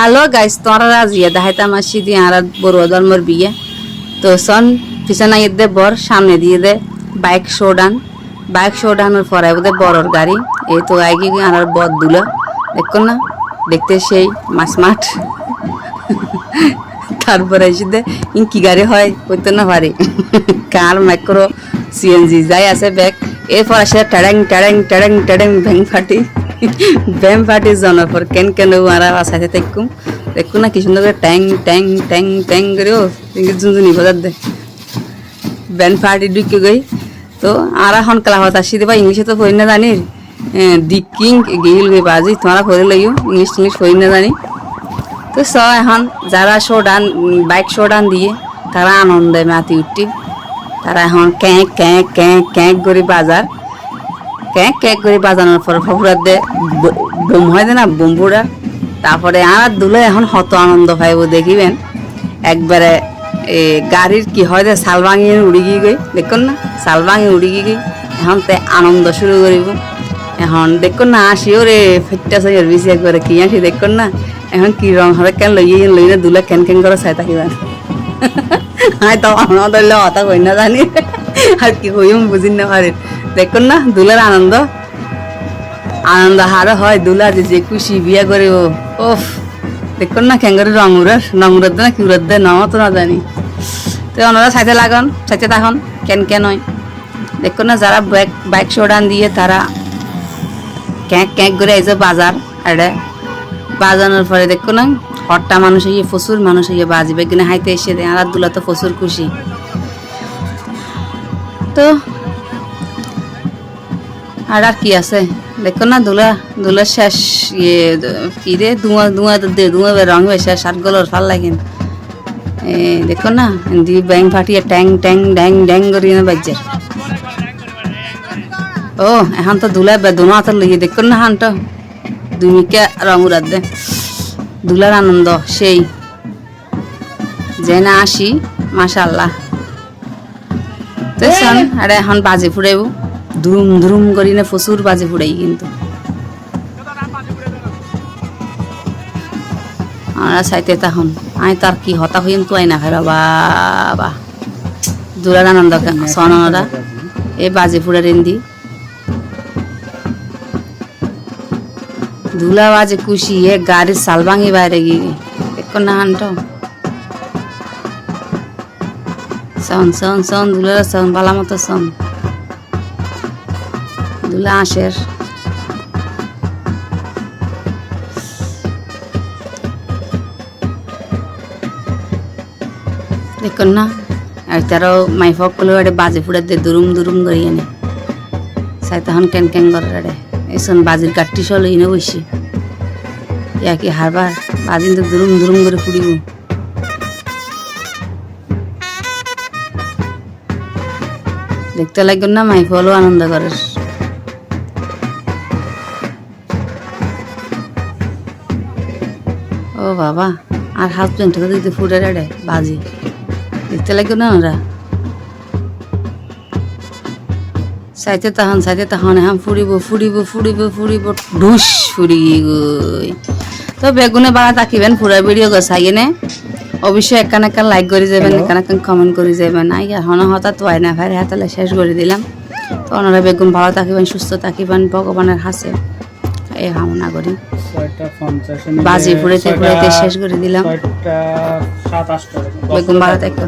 Hello guys তোরা রাজিয়া দেখাইতে আমার সিদি আর বড় ধর্মের বিয়ে। তো সন পিছনে দে বর, সামনে দিয়ে দে বাইক শোডান বাইক শোডানোর পরে ওদের বড়র গাড়ি। এই তো আগে আর বর দুলো। দেখো না, দেখতে সেই মাছ মাঠ। তারপরে এসে দে কি গাড়ি হয় করতে না পারি। কার মাইক্রো সিএনজি যাই আছে ব্যাগ এরপর আসে টাড়াং টাড়াং টাড়াং টাড়াং ভ্যাং ফাটি। ব্যাম ফাটি জনপর কেন কেন মারা বাসাইতে দেখুম দেখু না কি সুন্দর করে ট্যাং ট্যাং ট্যাং ট্যাং করে ও জুনজুনি বাজার দে ব্যান ফাটি ঢুকে গই তো আর এখন কালা হতা আসি দেবা ইংলিশে তো পড়ি না জানি ডিকিং গিল গই বাজি তোমারা পড়ে লইও ইংলিশ টিংলিশ পড়ি না জানি তো স এখন যারা showdown bike showdown দিয়ে তারা আনন্দে মাতি উঠি তারা এখন ক্যাঁক ক্যাঁক ক্যাঁক ক্যাঁক করে বাজার ক্যাঁক ক্যাঁক করে বাজানোর পর দে বোম হয় না বোমবুড়া তারপরে আর দুলে এখন হত আনন্দ পাইব দেখিবেন। একবারে, এ, গাড়ির কি হয় দে শাল ভাঙিয়ে উড়ি গিয়ে গই, দেখুন না? শাল ভাঙি উড়ি গিয়ে গই, এখন তে আনন্দ শুরু করিব। এখন দেখুন না আসিও রে ফিটটা সাই বিসিয়া করে কি আসি দেখুন না? এখন কি রং হবে, কেন লইয়ে লই না দুলে কেন কেন করে চাই থাকিবেন হাই তো আমাদের কথা কই না জানি। আর কি কইম বুঝিন না পারি দেখুন না, দুলার আনন্দ। আনন্দ হারও হয়, দুলা যে যে খুশি বিয়া করে ও ওফ দেখুন না ক্যাঙ্গারি রং উড়ার রং উড়ার না কি উড়ার দে নামও তো না জানি। তো ওনারা সাইতে লাগান, সাইতে তখন কেন কেন হয় দেখুন না, যারা বাইক বাইক শোডান দিয়ে তারা ক্যাঁক ক্যাঁক করে এই বাজার, আরে বাজানোর পরে দেখুন না, হট্টা মানুষ ইয়ে প্রচুর মানুষ ইয়ে বাজবে কিনা হাইতে এসে দেয়, আর দুলা তো প্রচুর খুশি। তো আর আর কি আছে? দেখো না, দুলা দুলা শেষ ইয়ে কি রে ধোঁয়া ধোঁয়া তো দে ধোঁয়া বের রং হয়ে শেষ গলর ভালো লাগেন। এ, দেখো না দি ব্যাং ফাটিয়ে ট্যাং ট্যাং, ড্যাং ড্যাং করি না বাজ্যে ও, এখন তো দুলা বেদনা হাতে লইয়ে দেখো না হানটা দুমিকে রং উড়াত দে। দুলার আনন্দ, সেই। যে না আসি, মাশাল্লাহ। তো এখন বাজে ফুড়াইব ধুম ধুম করি না প্রচুর বাজে ফুড়াই কিন্তু। আমরা চাইতে তখন আই তার কি হতা হইম তো আই না খাই বাবা। দুলার আনন্দ সনরা এ বাজে ফুড়ে রেন্দি। ধুলা বাজে খুশি এ গাড়ির সাল ভাঙি বাইরে গিয়ে। এখন না হানটো। সন সন সন দুলার সন ভালো মতো সন দুলা আসের। দেখুন না, আর তারও মাই ফক কলে আরে বাজে দে দুরুম দুরুম করি এনে। সাই তখন কেন কেন করে আরে এসন বাজির কাটটি সল ইনে বসি। ইয়া কি হারবার? বাজিন তো দুরুম দুরুম করে ফুড়িব। দেখতে লাগবে না মাই ফলও আনন্দ করে। ও বাবা আর হাত পেন্টটা দিতে ফুটে রেড়ে বাজি। দেখতে লাগবে না ওরা? চাইতে তখন চাইতে তখন এখন ফুরিব ফুরিব ফুরিব ফুরিব ঢুস ফুরি গই। তো বেগুনে বাড়া তাকিবেন ফুরা ভিডিও গছাই নে অবশ্যই একান একান লাইক করে যাবেন একান একান কমেন্ট করে যাবেন। আই এখন হঠাৎ ওয়াই না ভাই হাতালে শেষ করে দিলাম। তো ওনারা বেগুন ভালো থাকিবেন সুস্থ থাকিবেন ভগবানের হাসে। এই কামনা করি। বাজি ফুড়েতে ফুড়েতে শেষ করে দিলাম। ছয়টা সাত আটটা